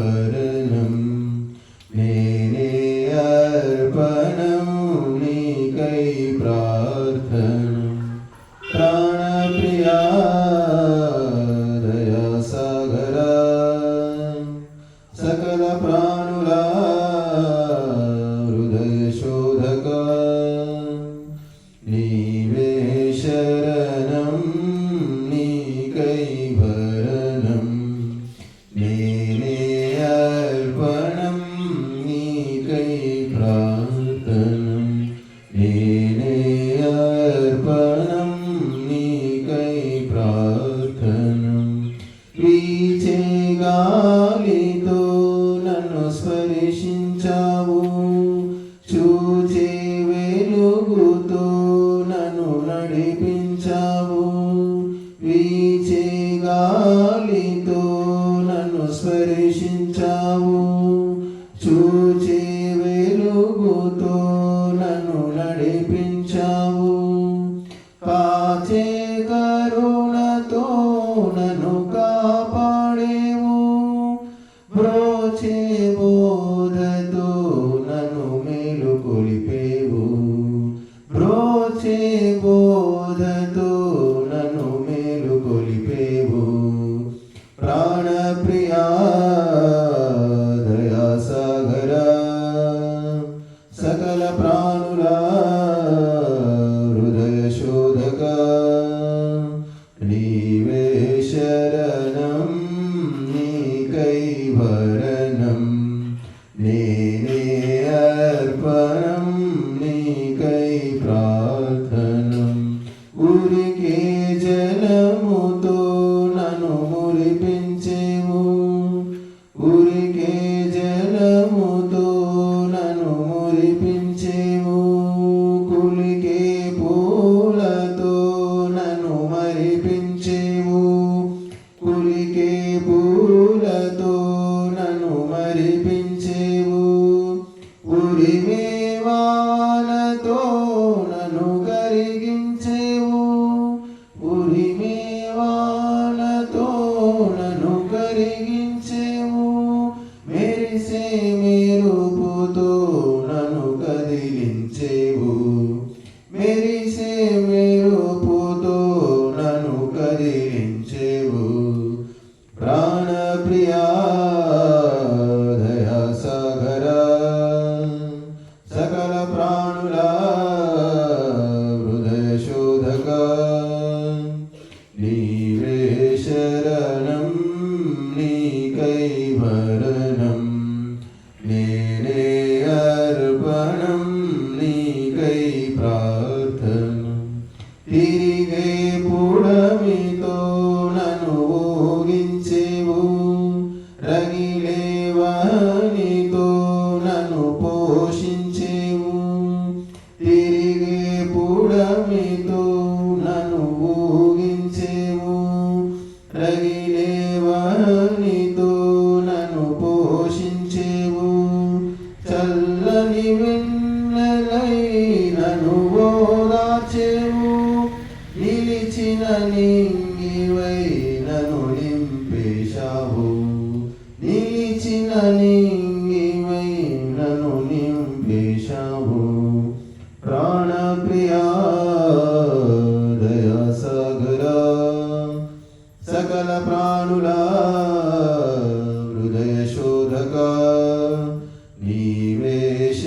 but a Então సకల ప్రాణుల హృదయ శోధక నీవే శరణం నీకై భరణం నేనే అర్పణం నీకై ప్రార్థనం. ఉరికే జనముతో ദേവാനതോ ప్రార్థన. తిరిగే పుడమితో నను ఊగించేవు రగిలే వాణితో నన్ను పోషించేవు. తిరిగే పుడమితో నన్ను ఊగించేవు రగిలే వాణి నిలిచిన నింగివైనను నింపేశావు నిలిచిన నింగివైనను నింపేశావు ప్రాణప్రియా దయా సగర సకల ప్రాణుల హృదయ శోధక నీవేశ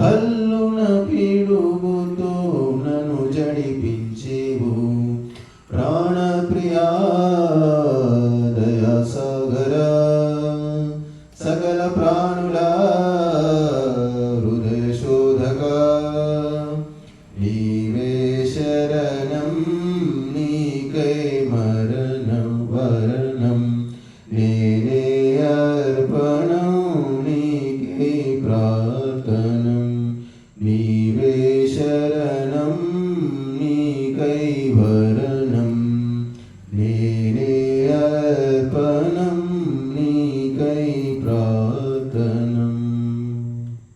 హల్లున పిడుగుతో నన్ను జడిపించేవు. ప్రాణప్రియా దయా సాగర సకల ప్రాణుల హృదయ శోధక నీవే శరణం నీకై మరణ